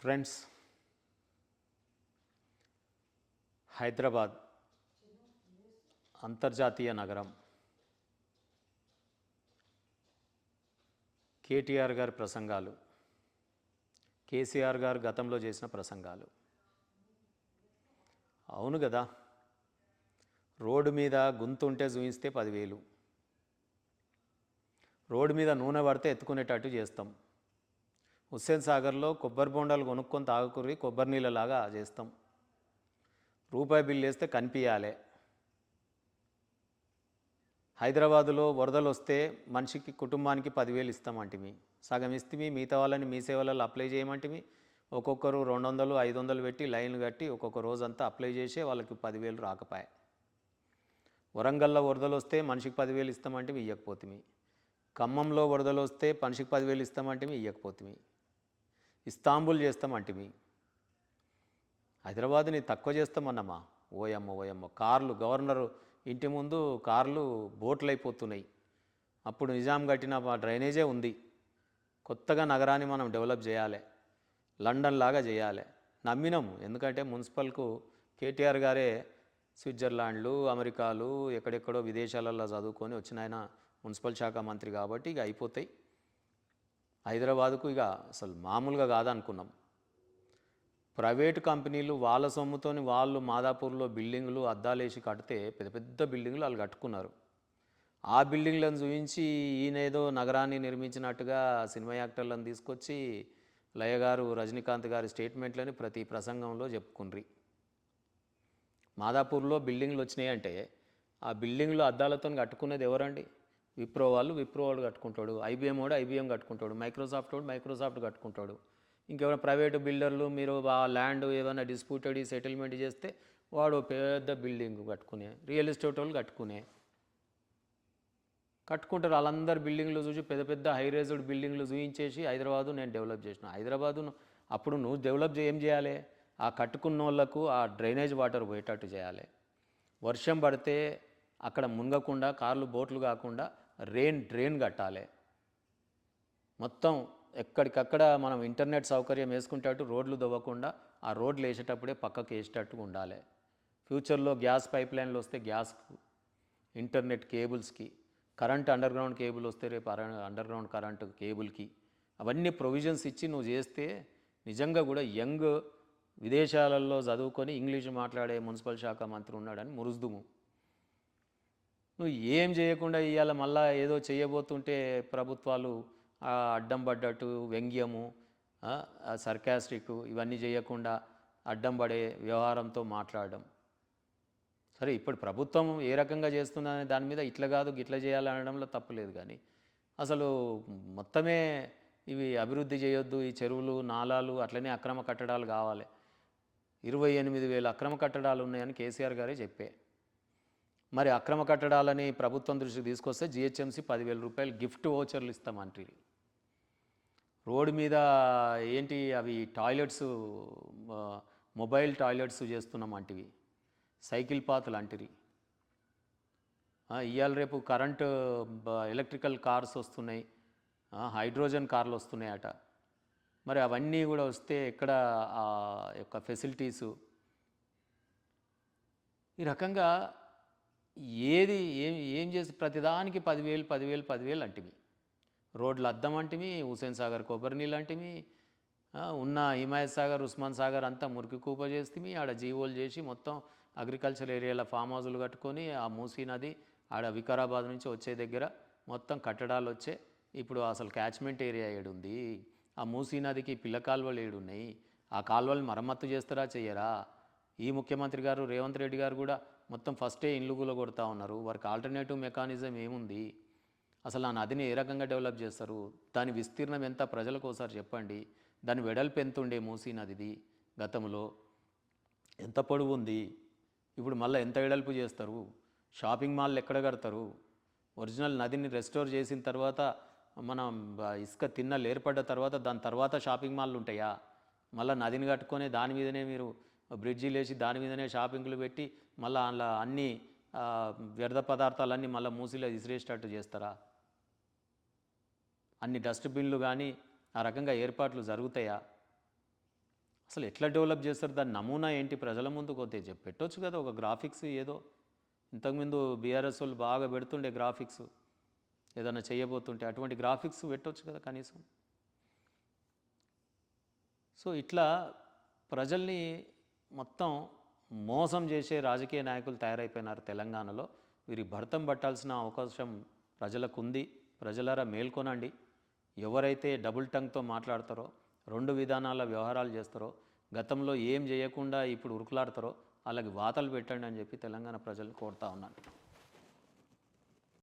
Friends Hyderabad అంతర్జాతీయ నగరం. కేటీఆర్ గారి ప్రసంగాలు కేసీఆర్ గారు గతంలో చేసిన ప్రసంగాలు. అవును కదా రోడ్డు మీద గుంతుంటే చూపిస్తే పదివేలు. రోడ్డు మీద నూనె పడితే ఎత్తుకునేటట్టు చేస్తాం. హుస్సేన్ సాగర్లో కొబ్బరి బొండాలు కొనుక్కొని తాగుకుర్రి కొబ్బరి నీళ్ళలాగా చేస్తాం. రూపాయి బిల్లు వేస్తే కనిపించాలి హైదరాబాదులో వరదలు వస్తే మనిషికి కుటుంబానికి పదివేలు ఇస్తామంటిమి సగం ఇస్తే మిగతా వాళ్ళని మీ సేవలలో అప్లై చేయమంటిమి. ఒక్కొక్కరు రెండు వందలు ఐదు వందలు పెట్టి లైన్లు కట్టి ఒక్కొక్క రోజంతా అప్లై చేసే వాళ్ళకి పదివేలు రాకపాయే. వరంగల్లో వరదలు వస్తే మనిషికి పదివేలు ఇస్తామంటే ఇవ్వకపోతుంది ఖమ్మంలో వరదలు వస్తే మనిషికి పదివేలు ఇస్తామంటే ఇవ్వకపోతుంది ఇస్తాంబుల్ చేస్తామంటిమి హైదరాబాద్ని తక్కువ చేస్తామన్నమ్మా ఓయమ్మ ఓయమ్మ. కార్లు గవర్నరు ఇంటి ముందు కార్లు బోట్లు అయిపోతున్నాయి అప్పుడు నిజాం కట్టిన డ్రైనేజే ఉంది. కొత్తగా నగరాన్ని మనం డెవలప్ చేయాలి. లండన్ లాగా చేయాలి. నమ్మినాము ఎందుకంటే మున్సిపల్కు కేటీఆర్ గారే స్విట్జర్లాండ్లు అమెరికాలు ఎక్కడెక్కడో విదేశాలలో చదువుకొని వచ్చిన ఆయన మున్సిపల్ శాఖ మంత్రి కాబట్టి ఇక అయిపోతాయి. హైదరాబాదుకు ఇక అసలు మామూలుగా కాదనుకున్నాం. ప్రైవేట్ కంపెనీలు వాళ్ళ సొమ్ముతోని వాళ్ళు మాదాపూర్లో బిల్డింగ్లు అద్దాలేసి కడితే పెద్ద పెద్ద బిల్డింగ్లు వాళ్ళు కట్టుకున్నారు. ఆ బిల్డింగ్లను చూపించి ఈయనేదో నగరాన్ని నిర్మించినట్టుగా సినిమా యాక్టర్లను తీసుకొచ్చి లయ గారు రజనీకాంత్ గారి స్టేట్మెంట్లని ప్రతి ప్రసంగంలో చెప్పుకుండ్రి. మాదాపూర్లో బిల్డింగ్లు వచ్చినాయంటే ఆ బిల్డింగ్లు అద్దాలతో కట్టుకునేది ఎవరండి? విప్రో వాళ్ళు విప్రో వాళ్ళు కట్టుకుంటాడు. ఐబిఎం వాడు ఐబిఎం కట్టుకుంటాడు. మైక్రోసాఫ్ట్ వాడు మైక్రోసాఫ్ట్ కట్టుకుంటాడు. ఇంకెవరైనా ప్రైవేట్ బిల్డర్లు మీరు ఆ ల్యాండ్ ఏమైనా డిస్ప్యూటెడ్ సెటిల్మెంట్ చేస్తే వాడు పెద్ద బిల్డింగ్ కట్టుకునే రియల్ ఎస్టేట్ వాళ్ళు కట్టుకునే. కట్టుకుంటారు. వాళ్ళందరు బిల్డింగ్లు చూసి పెద్ద పెద్ద హై రేజ్డ్ బిల్డింగ్లు చూయించేసి హైదరాబాదు నేను డెవలప్ చేసిన. హైదరాబాదు అప్పుడు నువ్వు డెవలప్ ఏం చేయాలి? ఆ కట్టుకున్న వాళ్ళకు ఆ డ్రైనేజ్ వాటర్ పోయేటట్టు చేయాలి. వర్షం పడితే అక్కడ మునగకుండా కార్లు బోట్లు కాకుండా రెయిన్ డ్రైన్ కట్టాలి. మొత్తం ఎక్కడికక్కడ మనం ఇంటర్నెట్ సౌకర్యం వేసుకుంటట్టు రోడ్లు దవ్వకుండా ఆ రోడ్లు వేసేటప్పుడే పక్కకు వేసేటట్టుగా ఉండాలి. ఫ్యూచర్లో గ్యాస్ పైప్ లైన్లు వస్తే గ్యాస్కు ఇంటర్నెట్ కేబుల్స్కి కరెంట్ అండర్ గ్రౌండ్ కేబుల్ వస్తే రేపు అండర్ గ్రౌండ్ కరెంట్ కేబుల్కి అవన్నీ ప్రొవిజన్స్ ఇచ్చి నువ్వు చేస్తే నిజంగా కూడా యంగ్ విదేశాలలో చదువుకొని ఇంగ్లీష్ మాట్లాడే మున్సిపల్ శాఖ మంత్రి ఉన్నాడని మురుస్తుము నువ్వు ఏం చేయకుండా ఇవాళ మళ్ళా ఏదో చేయబోతుంటే ప్రభుత్వాలు ఆ అడ్డం పడ్డట్టు వ్యంగ్యము సర్కాస్టిక్ ఇవన్నీ చేయకుండా అడ్డం పడే వ్యవహారంతో మాట్లాడడం. సరే ఇప్పుడు ప్రభుత్వం ఏ రకంగా చేస్తుందనే దాని మీద ఇట్లా కాదు గిట్లా చేయాలనడంలో తప్పులేదు కానీ అసలు మొత్తమే ఇవి అభివృద్ధి చేయొద్దు ఈ చెరువులు నాలాలు అట్లనే అక్రమ కట్టడాలు కావాలి. ఇరవై ఎనిమిది వేల అక్రమ కట్టడాలు ఉన్నాయని కేసీఆర్ గారే చెప్పే. మరి అక్రమ కట్టడాలని ప్రభుత్వం దృష్టికి తీసుకొస్తే జిహెచ్ఎంసీ పదివేల రూపాయలు గిఫ్ట్ ఓచర్లు ఇస్తామంటారు రోడ్డు మీద ఏంటి అవి టాయిలెట్స్ మొబైల్ టాయిలెట్స్ చేస్తున్నాం అంటివి. సైకిల్ పాత్ లాంటివి ఇవాళ రేపు కరెంటు ఎలక్ట్రికల్ కార్స్ వస్తున్నాయి. హైడ్రోజన్ కార్లు వస్తున్నాయట. మరి అవన్నీ కూడా వస్తే ఎక్కడ ఆ యొక్క ఫెసిలిటీసు? ఈ రకంగా ఏది ఏం ఏం చేసి ప్రతిదానికి పదివేలు పదివేలు పదివేలు అంటివి రోడ్లు అద్దం అంటివి హుసేన్ సాగర్ కొబ్బరి నీళ్ళు అంటివి ఉన్న హిమాయత్ సాగర్ ఉస్మాన్ సాగర్ అంతా మురికి కూప చేస్తే ఆడ జీవోలు చేసి మొత్తం అగ్రికల్చర్ ఏరియాలో ఫామ్ హౌజులు కట్టుకొని ఆ మూసీ నది ఆడ వికారాబాద్ నుంచి వచ్చే దగ్గర మొత్తం కట్టడాలు వచ్చే. ఇప్పుడు అసలు క్యాచ్మెంట్ ఏరియా ఏడుంది. ఆ మూసీ నదికి పిల్ల కాలువలు ఏడున్నాయి. ఆ కాలువలు మరమ్మత్తు చేస్తారా చెయ్యరా? ఈ ముఖ్యమంత్రి గారు రేవంత్ రెడ్డి గారు కూడా మొత్తం ఫస్టే ఇండ్లు కొడతా ఉన్నారు. వారికి ఆల్టర్నేటివ్ మెకానిజం ఏముంది? అసలు ఆ నదిని ఏ రకంగా డెవలప్ చేస్తారు? దాని విస్తీర్ణం ఎంత? ప్రజలకు ఒకసారి చెప్పండి. దాని వెడల్పు ఎంత ఉండే మూసీ నదిది గతంలో? ఎంత పొడవు ఉంది? ఇప్పుడు మళ్ళీ ఎంత వెడల్పు చేస్తారు? షాపింగ్ మాల్ ఎక్కడ కడతారు? ఒరిజినల్ నదిని రెస్టోర్ చేసిన తర్వాత మనం ఇసుక తిన్నలు ఏర్పడ్డ తర్వాత దాని తర్వాత షాపింగ్ మాల్లు ఉంటాయా మళ్ళీ నదిని కట్టుకొని దాని మీదనే మీరు బ్రిడ్జి లేచి దాని మీదనే షాపింగ్లు పెట్టి మళ్ళీ అందులో అన్ని వ్యర్థ పదార్థాలన్నీ మళ్ళీ మూసిలో విసిరేసేటట్టు చేస్తారా? అన్ని డస్ట్బిన్లు కానీ ఆ రకంగా ఏర్పాట్లు జరుగుతాయా? అసలు ఎట్లా డెవలప్ చేస్తారు? దాని నమూనా ఏంటి? ప్రజల ముందు కొద్దిగా చెప్పి. పెట్టొచ్చు కదా ఒక గ్రాఫిక్స్ ఏదో. ఇంతకుముందు బీఆర్ఎస్ వాళ్ళు బాగా పెడుతుండే గ్రాఫిక్స్. ఏదైనా చేయబోతుంటే అటువంటి గ్రాఫిక్స్ పెట్టొచ్చు కదా కనీసం. సో ఇట్లా ప్రజల్ని మొత్తం మోసం చేసే రాజకీయ నాయకులు తయారైపోయినారు తెలంగాణలో. వీరి భర్తం పట్టాల్సిన అవకాశం ప్రజలకు ఉంది ప్రజలారా మేల్కొనండి. ఎవరైతే డబుల్ టంగ్తో మాట్లాడతారో రెండు విధానాల వ్యవహారాలు చేస్తారో గతంలో ఏం చేయకుండా ఇప్పుడు ఉరుకులాడతారో వాళ్ళకి వాతలు పెట్టండి అని చెప్పి తెలంగాణ ప్రజలు కోరుతా ఉన్నాను.